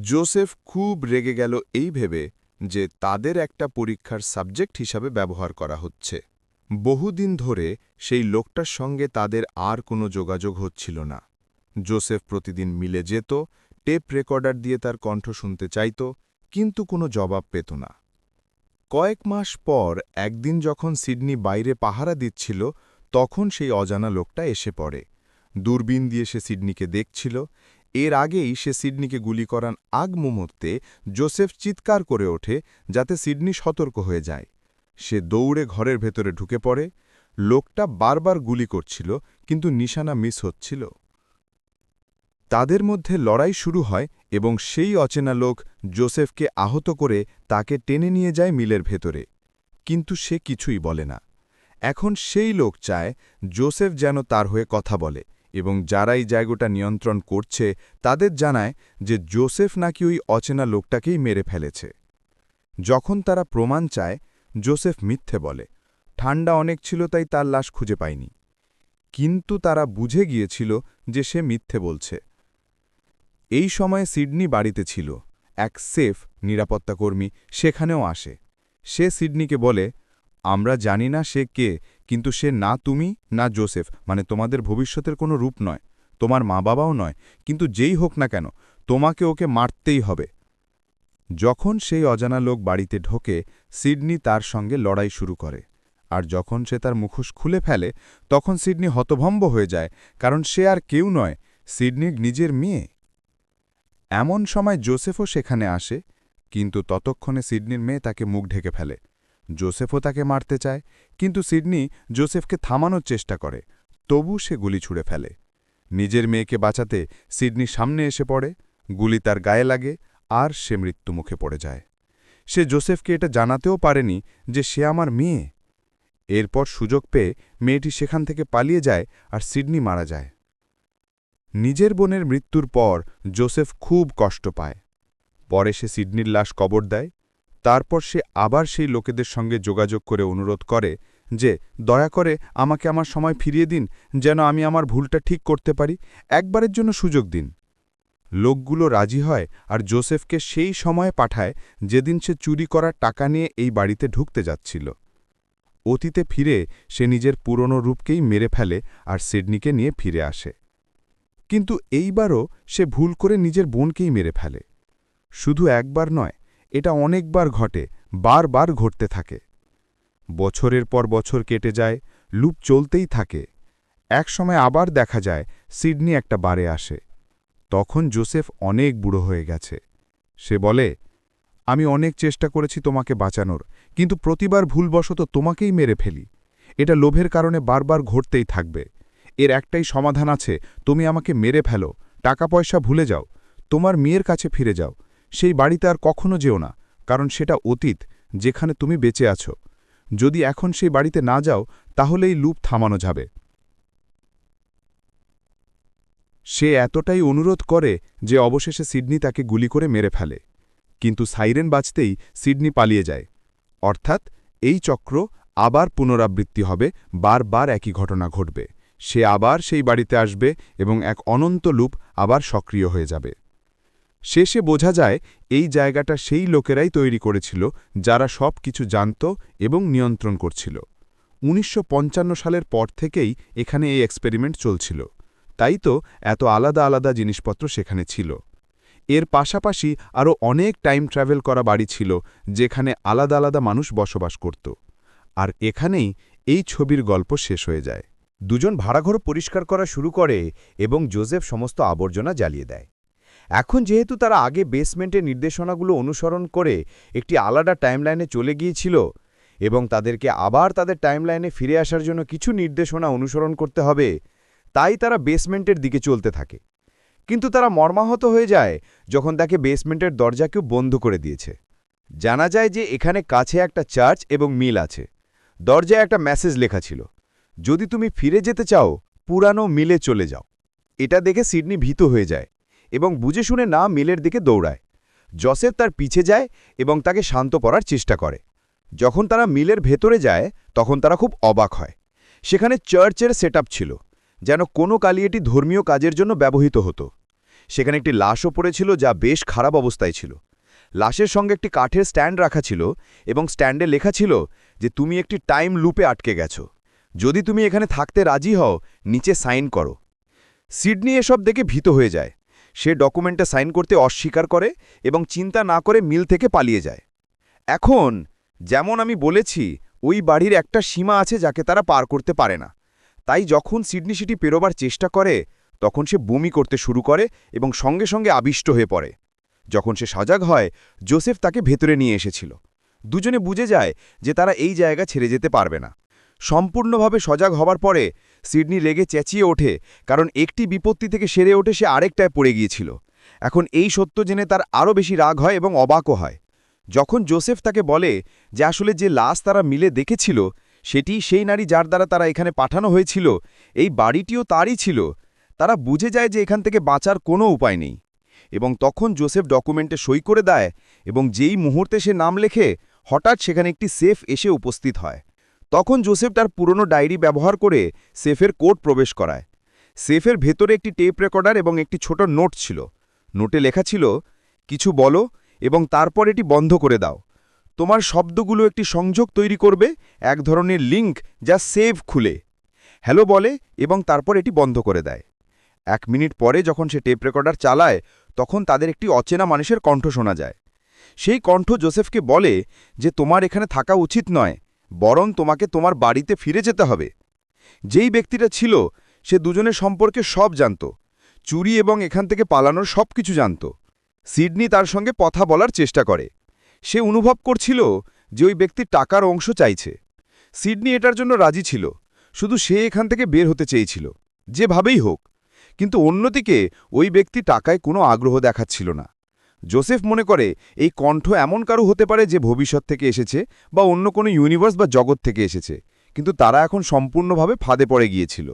Joseph খুব রেগে গেল এই ভেবে যে তাদের একটা পরীক্ষার সাবজেক্ট হিসাবে ব্যবহার করা হচ্ছে। বহুদিন ধরে সেই লোকটার সঙ্গে তাদের আর কোনো যোগাযোগ হচ্ছিল না। জোসেফ প্রতিদিন মিলে যেত, টেপ রেকর্ডার দিয়ে তার কণ্ঠ শুনতে চাইত, কিন্তু কোনো জবাব পেত না। কয়েক মাস পর একদিন যখন সিডনি বাইরে পাহারা দিচ্ছিল, তখন সেই অজানা লোকটা এসে পড়ে। দূরবীন দিয়ে সে সিডনিকে দেখছিল এর আগেই সে সিডনিকে গুলি করান আগ মুহূর্তে জোসেফ চিৎকার করে ওঠে যাতে সিডনি সতর্ক হয়ে যায়। সে দৌড়ে ঘরের ভেতরে ঢুকে পড়ে। লোকটা বারবার গুলি করছিল, কিন্তু নিশানা মিস হচ্ছিল। তাদের মধ্যে লড়াই শুরু হয় এবং সেই অচেনা লোক জোসেফকে আহত করে তাকে টেনে নিয়ে যায় মিলের ভেতরে। কিন্তু সে কিছুই বলে না। এখন সেই লোক চায় জোসেফ যেন তার হয়ে কথা বলে। এবং যারা এই জায়গাটা নিয়ন্ত্রণ করছে, তাদের জানায় যে জোসেফ নাকি ওই অচেনা লোকটাকেই মেরে ফেলেছে। যখন তারা প্রমাণ চায়, জোসেফ মিথ্যে বলে ঠান্ডা অনেক ছিল, তাই তার লাশ খুঁজে পায়নি কিন্তু তারা বুঝে গিয়েছিল যে সে মিথ্যে বলছে। এই সময়ে সিডনি বাড়িতে ছিল। এক সেফ নিরাপত্তাকর্মী সেখানেও আসে। সে সিডনিকে বলে, আমরা জানি না সে কে কিন্তু সে না তুমি, না জোসেফ মানে তোমাদের ভবিষ্যতের কোনো রূপ নয়, তোমার মা বাবাও নয়, কিন্তু যেই হোক না কেন, তোমাকে ওকে মারতেই হবে। যখন সেই অজানা লোক বাড়িতে ঢোকে, সিডনি তার সঙ্গে লড়াই শুরু করে, আর যখন সে তার মুখোশ খুলে ফেলে, তখন সিডনি হতভম্ব হয়ে যায়, কারণ সে আর কেউ নয়, সিডনির নিজের মেয়ে। এমন সময় জোসেফও সেখানে আসে, কিন্তু ততক্ষণে সিডনির মেয়ে তাকে মুখ ঢেকে ফেলে। জোসেফও তাকে মারতে চায়, কিন্তু সিডনি জোসেফকে থামানোর চেষ্টা করে, তবু সে গুলি ছুঁড়ে ফেলে। নিজের মেয়েকে বাঁচাতে সিডনি সামনে এসে পড়ে, গুলি তার গায়ে লাগে আর সে মৃত্যুমুখে পড়ে যায়। সে জোসেফকে এটা জানাতেও পারেনি যে সে আমার মেয়ে। এরপর সুযোগ পেয়ে মেয়েটি সেখান থেকে পালিয়ে যায় আর সিডনি মারা যায়। নিজের বোনের মৃত্যুর পর জোসেফ খুব কষ্ট পায়। পরে সে সিডনির লাশ কবর দেয় তারপর সে আবার সেই লোকেদের সঙ্গে যোগাযোগ করে অনুরোধ করে যে, দয়া করে আমাকে আমার সময় ফিরিয়ে দিন, যেন আমি আমার ভুলটা ঠিক করতে পারি। একবারের জন্য সুযোগ দিন। লোকগুলো রাজি হয় আর জোসেফকে সেই সময়ে পাঠায় যেদিন সে চুরি করার টাকা নিয়ে এই বাড়িতে ঢুকতে যাচ্ছিল। অতীতে ফিরে সে নিজের পুরনো রূপকেই মেরে ফেলে আর সিডনিকে নিয়ে ফিরে আসে। কিন্তু এইবারও সে ভুল করে নিজের বোনকেই মেরে ফেলে। শুধু একবার নয় এটা অনেকবার ঘটে, বারবার ঘটতে থাকে। বছরের পর বছর কেটে যায়, লুপ চলতেই থাকে। একসময় আবার দেখা যায়, সিডনি একটা বারে আসে। তখন জোসেফ অনেক বুড়ো হয়ে গেছে। সে বলে, আমি অনেক চেষ্টা করেছি তোমাকে বাঁচানোর, কিন্তু প্রতিবার ভুলবশত তোমাকেই মেরে ফেলি। এটা লোভের কারণে বারবার ঘটতেই থাকবে। এর একটাই সমাধান আছে, তুমি আমাকে মেরে ফেলো টাকা পয়সা ভুলে যাও, তোমার মেয়ের কাছে ফিরে যাও সেই বাড়িতে আর কখনো যেও না, কারণ সেটা অতীত, যেখানে তুমি বেঁচে আছো। যদি এখন সেই বাড়িতে না যাও তাহলে এই লুপ থামানো যাবে। সে এতটাই অনুরোধ করে যে অবশেষে সিডনি তাকে গুলি করে মেরে ফেলে। কিন্তু সাইরেন বাজতেই সিডনি পালিয়ে যায়। অর্থাৎ এই চক্র আবার পুনরাবৃত্তি হবে, বারবার একই ঘটনা ঘটবে। সে আবার সেই বাড়িতে আসবে এবং এক অনন্ত লুপ আবার সক্রিয় হয়ে যাবে। শেষে বোঝা যায়, এই জায়গাটা সেই লোকেরাই তৈরি করেছিল, যারা সব কিছু জানত এবং নিয়ন্ত্রণ করছিল। উনিশশো পঞ্চান্ন সালের পর থেকেই এখানে এই এক্সপেরিমেন্ট চলছিল। তাই তো এত আলাদা আলাদা জিনিসপত্র সেখানে ছিল। এর পাশাপাশি আরও অনেক টাইম ট্রাভেল করা বাড়ি ছিল, যেখানে আলাদা আলাদা মানুষ বসবাস করত। আর এখানেই এই ছবির গল্প শেষ হয়ে যায়। দুজন ভাড়াঘর পরিষ্কার করা শুরু করে এবং জোসেফ সমস্ত আবর্জনা জ্বালিয়ে দেয়। এখন যেহেতু তারা আগে বেসমেন্টের নির্দেশনাগুলো অনুসরণ করে একটি আলাদা টাইমলাইনে চলে গিয়েছিল এবং তাদেরকে আবার তাদের টাইমলাইনে ফিরে আসার জন্য কিছু নির্দেশনা অনুসরণ করতে হবে, তাই তারা বেসমেন্টের দিকে চলতে থাকে। কিন্তু তারা মর্মাহত হয়ে যায় যখন তাকে বেসমেন্টের দরজা কেউ বন্ধ করে দিয়েছে। জানা যায় যে এখানে কাছে একটা চার্চ এবং মিল আছে। দরজায় একটা মেসেজ লেখা ছিল, যদি তুমি ফিরে যেতে চাও, পুরানো মিলে চলে যাও। এটা দেখে সিডনি ভীত হয়ে যায়। এবং বুঝে শুনে না মিলের দিকে দৌড়ায়। জসেফ তার পিছে যায় এবং তাকে শান্ত করার চেষ্টা করে। যখন তারা মিলের ভেতরে যায়, তখন তারা খুব অবাক হয়। সেখানে চার্চের সেট ছিল, যেন কোনো কালিয়েটি ধর্মীয় কাজের জন্য ব্যবহৃত হতো। সেখানে একটি লাশও পড়েছিল যা বেশ খারাপ অবস্থায় ছিল। লাশের সঙ্গে একটি কাঠের স্ট্যান্ড রাখা ছিল এবং স্ট্যান্ডে লেখা ছিল যে, তুমি একটি টাইম লুপে আটকে গেছো। যদি তুমি এখানে থাকতে রাজি হও, নিচে সাইন করো। সিডনি এসব দেখে ভীত হয়ে যায়। সে ডকুমেন্টে সাইন করতে অস্বীকার করে এবং চিন্তা না করে মিল থেকে পালিয়ে যায়। এখন, যেমন আমি বলেছি, ওই বাড়ির একটা সীমা আছে যাকে তারা পার করতে পারে না। তাই যখন সিডনি সিটি পেরোবার চেষ্টা করে, তখন সে বমি করতে শুরু করে এবং সঙ্গে সঙ্গে আবিষ্ট হয়ে পড়ে। যখন সে সজাগ হয়, জোসেফ তাকে ভেতরে নিয়ে এসেছিল। দুজনে বুঝে যায় যে তারা এই জায়গা ছেড়ে যেতে পারবে না। সম্পূর্ণভাবে সজাগ হবার পরে সিডনি রেগে চেঁচিয়ে ওঠে, কারণ একটি বিপত্তি থেকে সেরে ওঠে সে আরেকটায় পড়ে গিয়েছিল। এখন এই সত্য জেনে তার আরও বেশি রাগ হয় এবং অবাকও হয়। যখন জোসেফ তাকে বলে যে আসলে যে লাশ তারা মিলে দেখেছিল, সেটি সেই নারী যার দ্বারা তারা এখানে পাঠানো হয়েছিল, এই বাড়িটিও তারই ছিল। তারা বুঝে যায় যে এখান থেকে বাঁচার কোনো উপায় নেই। এবং তখন জোসেফ ডকুমেন্টে সই করে দেয় এবং যেই মুহূর্তে সে নাম লেখে, হঠাৎ সেখানে একটি সেফ এসে উপস্থিত হয়। তখন জোসেফ তার পুরনো ডায়েরি ব্যবহার করে সেফের কোর্ট প্রবেশ করায়। সেফের ভেতরে একটি টেপ রেকর্ডার এবং একটি ছোট নোট ছিল। নোটে লেখা ছিল, কিছু বলো এবং তারপর এটি বন্ধ করে দাও। তোমার শব্দগুলো একটি সংযোগ তৈরি করবে, এক ধরনের লিঙ্ক যা সেভ খুলে। হ্যালো বলে এবং তারপর এটি বন্ধ করে দেয়। এক মিনিট পরে যখন সে টেপ রেকর্ডার চালায়, তখন তাদের একটি অচেনা মানুষের কণ্ঠ শোনা যায়। সেই কণ্ঠ জোসেফকে বলে যে, তোমার এখানে থাকা উচিত নয়। বরং তোমাকে তোমার বাড়িতে ফিরে যেতে হবে। যেই ব্যক্তিটা ছিল, সে দুজনের সম্পর্কে সব জানত। চুরি এবং এখান থেকে পালানোর সব কিছু জানত। সিডনি তার সঙ্গে কথা বলার চেষ্টা করে। সে অনুভব করছিল যে ওই ব্যক্তি টাকার অংশ চাইছে। সিডনি এটার জন্য রাজি ছিল। শুধু সে এখান থেকে বের হতে চেয়েছিল। যেভাবেই হোক, কিন্তু অন্যদিকে ওই ব্যক্তি টাকায় কোনো আগ্রহ দেখাচ্ছিল না। জোসেফ মনে করে, এই কণ্ঠ এমন কারও হতে পারে যে ভবিষ্যৎ থেকে এসেছে বা অন্য কোনো ইউনিভার্স বা জগৎ থেকে এসেছে, কিন্তু তারা এখন সম্পূর্ণভাবে ফাঁদে পড়ে গিয়েছিল।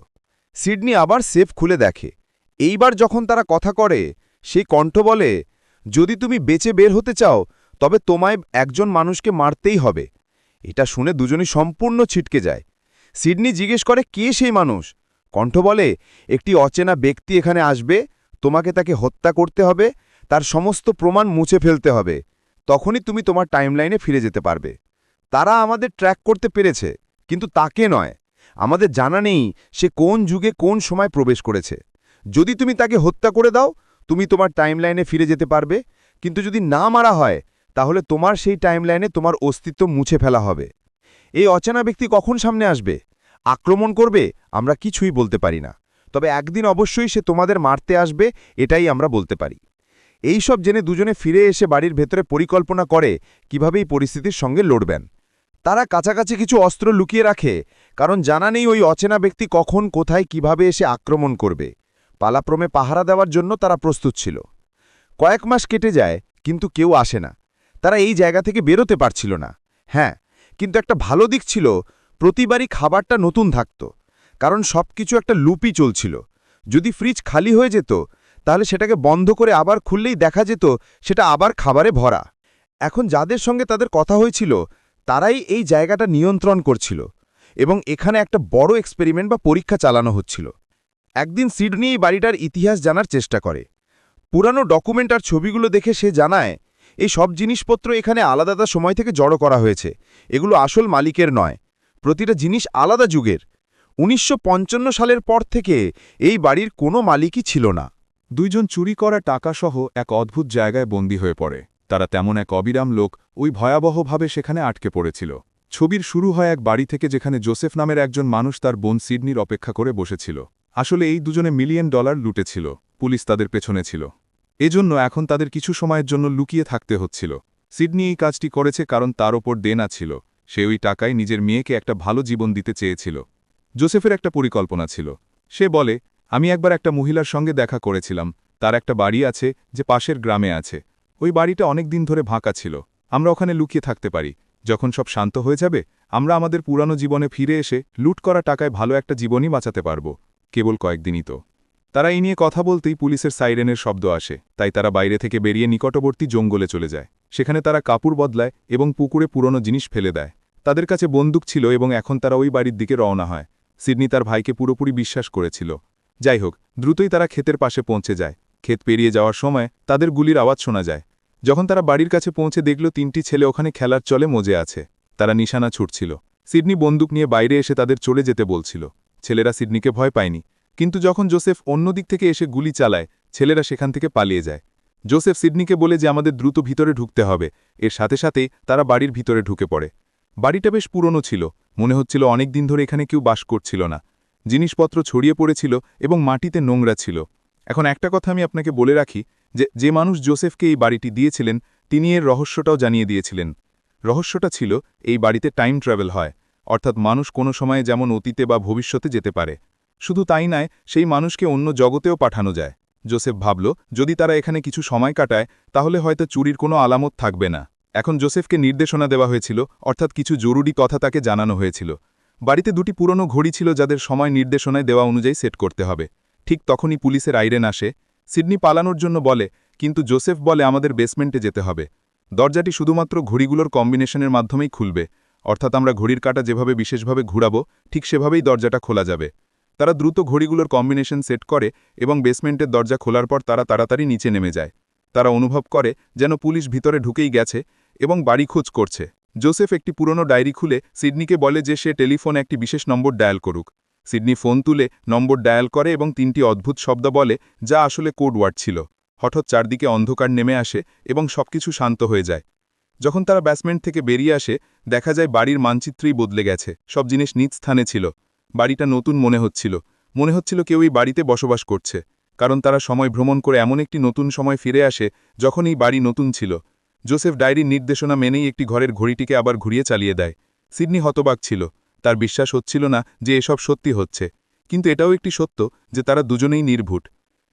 সিডনি আবার সেফ খুলে দেখে। এইবার যখন তারা কথা করে, সেই কণ্ঠ বলে, যদি তুমি বেঁচে বের হতে চাও, তবে তোমায় একজন মানুষকে মারতেই হবে। এটা শুনে দুজনই সম্পূর্ণ ছিটকে যায়। সিডনি জিজ্ঞেস করে, কে সেই মানুষ? কণ্ঠ বলে, একটি অচেনা ব্যক্তি এখানে আসবে, তোমাকে তাকে হত্যা করতে হবে তার সমস্ত প্রমাণ মুছে ফেলতে হবে। তখনই তুমি তোমার টাইমলাইনে ফিরে যেতে পারবে। তারা আমাদের ট্র্যাক করতে পেরেছে, কিন্তু তাকে নয়। আমাদের জানা নেই সে কোন যুগে কোন সময় প্রবেশ করেছে। যদি তুমি তাকে হত্যা করে দাও, তুমি তোমার টাইমলাইনে ফিরে যেতে পারবে। কিন্তু যদি না মারা হয়, তাহলে তোমার সেই টাইমলাইনে তোমার অস্তিত্ব মুছে ফেলা হবে। এই অচেনা ব্যক্তি কখন সামনে আসবে? আক্রমণ করবে, আমরা কিছুই বলতে পারি না। তবে একদিন অবশ্যই সে তোমাদের মারতে আসবে, এটাই আমরা বলতে পারি। এই সব জেনে দুজনে ফিরে এসে বাড়ির ভেতরে পরিকল্পনা করে কীভাবে এই পরিস্থিতির সঙ্গে লড়বেন। তারা কাছাকাছি কিছু অস্ত্র লুকিয়ে রাখে, কারণ জানা নেই ওই অচেনা ব্যক্তি কখন, কোথায়, কীভাবে এসে আক্রমণ করবে। পালাক্রমে পাহারা দেওয়ার জন্য তারা প্রস্তুত ছিল। কয়েক মাস কেটে যায়, কিন্তু কেউ আসে না। তারা এই জায়গা থেকে বেরোতে পারছিল না। হ্যাঁ কিন্তু একটা ভালো দিক ছিল, প্রতিবারই খাবারটা নতুন থাকত, কারণ সব কিছু একটা লুপি চলছিল। যদি ফ্রিজ খালি হয়ে যেত তাহলে সেটাকে বন্ধ করে আবার খুললেই দেখা যেত সেটা আবার খাবারে ভরা। এখন যাদের সঙ্গে তাদের কথা হয়েছিল, তারাই এই জায়গাটা নিয়ন্ত্রণ করছিল এবং এখানে একটা বড় এক্সপেরিমেন্ট বা পরীক্ষা চালানো হচ্ছিল। একদিন সিডনি এই বাড়িটার ইতিহাস জানার চেষ্টা করে। পুরানো ডকুমেন্ট আর ছবিগুলো দেখে সে জানায়, এই সব জিনিসপত্র এখানে আলাদা সময় থেকে জড়ো করা হয়েছে। এগুলো আসল মালিকের নয়, প্রতিটা জিনিস আলাদা যুগের। উনিশশো পঞ্চান্ন সালের পর থেকে এই বাড়ির কোনো মালিকই ছিল না। দুইজন চুরি করা টাকাসহ এক অদ্ভুত জায়গায় বন্দী হয়ে পড়ে। তারা তেমন এক অবিরাম লোক ওই ভয়াবহভাবে সেখানে আটকে পড়েছিল। ছবির শুরু হয় এক বাড়ি থেকে যেখানে জোসেফ নামের একজন মানুষ তার বোন সিডনির অপেক্ষা করে বসেছিল। আসলে এই দুজনে মিলিয়ন ডলার লুটেছিল। পুলিশ তাদের পেছনে ছিল। এজন্য এখন তাদের কিছু সময়ের জন্য লুকিয়ে থাকতে হচ্ছিল। সিডনি এই কাজটি করেছে কারণ তার ওপর দেনা ছিল। সে ওই টাকায় নিজের মেয়েকে একটা ভালো জীবন দিতে চেয়েছিল। জোসেফের একটা পরিকল্পনা ছিল। সে বলে আমি একবার একটা মহিলার সঙ্গে দেখা করেছিলাম। তার একটা বাড়ি আছে, যে পাশের গ্রামে আছে। ওই বাড়িটা অনেক দিন ধরে ভাঁকা ছিল। আমরা ওখানে লুকিয়ে থাকতে পারি। যখন সব শান্ত হয়ে যাবে, আমরা আমাদের পুরানো জীবনে ফিরে এসে লুট করা টাকায় ভালো একটা জীবনই বাঁচাতে পারব, কেবল কয়েকদিনই তো। তারা এই নিয়ে কথা বলতেই পুলিশের সাইরেনের শব্দ আসে, তাই তারা বাইরে থেকে বেরিয়ে নিকটবর্তী জঙ্গলে চলে যায়। সেখানে তারা কাপড় বদলায় এবং পুকুরে পুরনো জিনিস ফেলে দেয়। তাদের কাছে বন্দুক ছিল এবং এখন তারা ওই বাড়ির দিকে রওনা হয়। সিডনি তার ভাইকে পুরোপুরি বিশ্বাস করেছিল। যাই হোক, দ্রুতই তারা ক্ষেতের পাশে পৌঁছে যায়। ক্ষেত পেরিয়ে যাওয়ার সময় তাদের গুলির আওয়াজ শোনা যায়। যখন তারা বাড়ির কাছে পৌঁছে দেখল তিনটি ছেলে ওখানে খেলার চলে মজে আছে, তারা নিশানা ছুটছিল। সিডনি বন্দুক নিয়ে বাইরে এসে তাদের চলে যেতে বলছিল। ছেলেরা সিডনিকে ভয় পায়নি, কিন্তু যখন জোসেফ অন্য দিক থেকে এসে গুলি চালায়, ছেলেরা সেখান থেকে পালিয়ে যায়। জোসেফ সিডনিকে বলে যে আমাদের দ্রুত ভিতরে ঢুকতে হবে, এর সাথে সাথেই তারা বাড়ির ভিতরে ঢুকে পড়ে। বাড়িটা বেশ পুরনো ছিল, মনে হচ্ছিল অনেক দিন ধরে এখানে কেউ বাস করছিল না। জিনিসপত্র ছড়িয়ে পড়েছিল এবং মাটিতে নোংরা ছিল। এখন একটা কথা আমি আপনাকে বলে রাখি যে যে মানুষ জোসেফকে এই বাড়িটি দিয়েছিলেন, তিনি এর রহস্যটাও জানিয়ে দিয়েছিলেন। রহস্যটা ছিল, এই বাড়িতে টাইম ট্রাভেল হয়, অর্থাৎ মানুষ কোনো সময়ে যেমন অতীতে বা ভবিষ্যতে যেতে পারে। শুধু তাই নয়, সেই মানুষকে অন্য জগতেও পাঠানো যায়। জোসেফ ভাবল, যদি তারা এখানে কিছু সময় কাটায়, তাহলে হয়তো চুরির কোনো আলামত থাকবে না। এখন জোসেফকে নির্দেশনা দেওয়া হয়েছিল, অর্থাৎ কিছু জরুরি কথা তাকে জানানো হয়েছিল। বাড়িতে দুটি পুরনো ঘড়ি ছিল যাদের সময় নির্দেশনায় দেওয়া অনুযায়ী সেট করতে হবে। ঠিক তখনই পুলিশের আইরেন আসে। সিডনি পালানোর জন্য বলে, কিন্তু জোসেফ বলে আমাদের বেসমেন্টে যেতে হবে। দরজাটি শুধুমাত্র ঘড়িগুলোর কম্বিনেশনের মাধ্যমেই খুলবে। অর্থাৎ আমরা ঘড়ির কাটা যেভাবে বিশেষভাবে ঘুরাবো, ঠিক সেভাবেই দরজাটা খোলা যাবে। তারা দ্রুত ঘড়িগুলোর কম্বিনেশন সেট করে এবং বেসমেন্টের দরজা খোলার পর তারা তাড়াতাড়ি নিচে নেমে যায়। তারা অনুভব করে যেন পুলিশ ভিতরে ঢুকেই গেছে এবং বাড়ি খোঁজ করছে। জোসেফ একটি পুরনো ডায়েরি খুলে সিডনিকে বলে যে সে টেলিফোন একটি বিশেষ নম্বর ডায়াল করুক। সিডনি ফোন তুলে নম্বর ডায়াল করে এবং তিনটি অদ্ভুত শব্দ বলে, যা আসলে কোড ওয়ার্ড ছিল। হঠাৎ চারদিকে অন্ধকার নেমে আসে এবং সবকিছু শান্ত হয়ে যায়। যখন তারা ব্যাসমেন্ট থেকে বেরিয়ে আসে, দেখা যায় বাড়ির মানচিত্রেই বদলে গেছে। সব জিনিস নিজ স্থানে ছিল। বাড়িটা নতুন মনে হচ্ছিল। মনে হচ্ছিল কেউ এই বাড়িতে বসবাস করছে। কারণ তারা সময় ভ্রমণ করে এমন একটি নতুন সময় ফিরে আসে যখন এই বাড়ি নতুন ছিল। জোসেফ ডায়েরির নির্দেশনা মেনেই একটি ঘরের ঘড়িটিকে আবার ঘুরিয়ে চালিয়ে দেয়। সিডনি হতবাক ছিল। তার বিশ্বাস হচ্ছিল না যে এসব সত্যি হচ্ছে। কিন্তু এটাও একটি সত্য যে তারা দুজনেই নির্ভুট।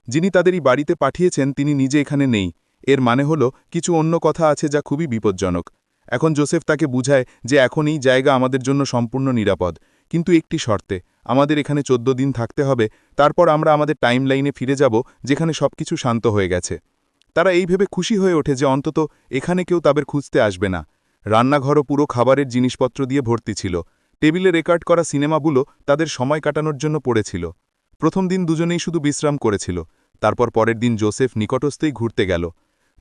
যিনি তাদের এই বাড়িতে পাঠিয়েছেন, তিনি নিজে এখানে নেই। এর মানে হল, কিছু অন্য কথা আছে যা খুবই বিপজ্জনক। এখন জোসেফ তাকে বুঝায় যে এখন এই জায়গা আমাদের জন্য সম্পূর্ণ নিরাপদ। কিন্তু একটি শর্তে, আমাদের এখানে চোদ্দ দিন থাকতে হবে, তারপর আমরা আমাদের টাইম লাইনে ফিরে যাব, যেখানে সবকিছু শান্ত হয়ে গেছে। তারা এই ভেবে খুশি হয়ে ওঠে যে অন্তত এখানে কেউ তাদের খুঁজতে আসবে না। রান্নাঘরও পুরো খাবারের জিনিসপত্র দিয়ে ভর্তি ছিল। টেবিলে রেকর্ড করা সিনেমাগুলো তাদের সময় কাটানোর জন্য পড়েছিল। প্রথম দিন দুজনেই শুধু বিশ্রাম করেছিল। তারপর পরের দিন জোসেফ নিকটস্থেই ঘুরতে গেল।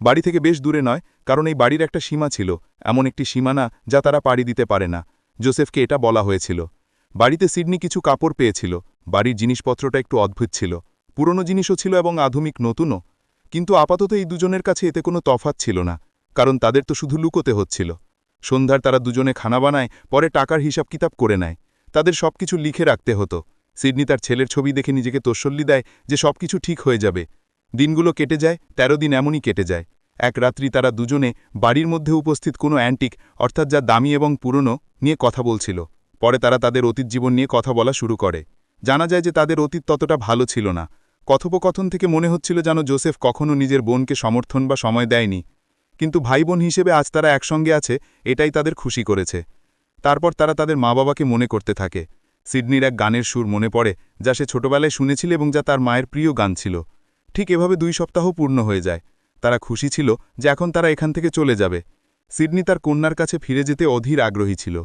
বাড়ি থেকে বেশ দূরে নয়, কারণ এই বাড়ির একটা সীমা ছিল, এমন একটি সীমানা যা তারা পাড়ি দিতে পারে না। জোসেফকে এটা বলা হয়েছিল। বাড়িতে সিডনি কিছু কাপড় পেয়েছিল। বাড়ির জিনিসপত্রটা একটু অদ্ভুত ছিল। পুরনো জিনিসও ছিল এবং আধুনিক নতুনও। কিন্তু আপাতত এই দুজনের কাছে এতে কোনো তফাত ছিল না, কারণ তাদের তো শুধু লুকোতে হচ্ছিল। সন্ধ্যার তারা দুজনে খানা বানায়, পরে টাকার হিসাব কিতাব করে নেয়। তাদের সবকিছু লিখে রাখতে হতো। সিডনি তার ছেলের ছবি দেখে নিজেকে তসল্লি দেয় যে সবকিছু ঠিক হয়ে যাবে। দিনগুলো কেটে যায় ১৩ দিন এমনই কেটে যায়। এক রাত্রি তারা দুজনে বাড়ির মধ্যে উপস্থিত কোনো অ্যান্টিক, অর্থাৎ যা দামি এবং পুরনো, নিয়ে কথা বলছিল। পরে তারা তাদের অতীত জীবন নিয়ে কথা বলা শুরু করে। জানা যায় যে তাদের অতীত ততটা ভালো ছিল না। কথোপকথন থেকে মনে হচ্ছিল যেন জোসেফ কখনও নিজের বোনকে সমর্থন বা সময় দেয়নি, কিন্তু ভাই বোন হিসেবে আজ তারা একসঙ্গে আছে, এটাই তাদের খুশি করেছে। তারপর তারা তাদের মা বাবাকে মনে করতে থাকে। সিডনির এক গানের সুর মনে পড়ে, যা সে ছোটবেলায় শুনেছিল এবং যা তার মায়ের প্রিয় গান ছিল। ঠিক এভাবে দুই সপ্তাহ পূর্ণ হয়ে যায়। তারা খুশি ছিল যে এখন তারা এখান থেকে চলে যাবে। সিডনি তার কন্যার কাছে ফিরে যেতে অধীর আগ্রহী ছিল।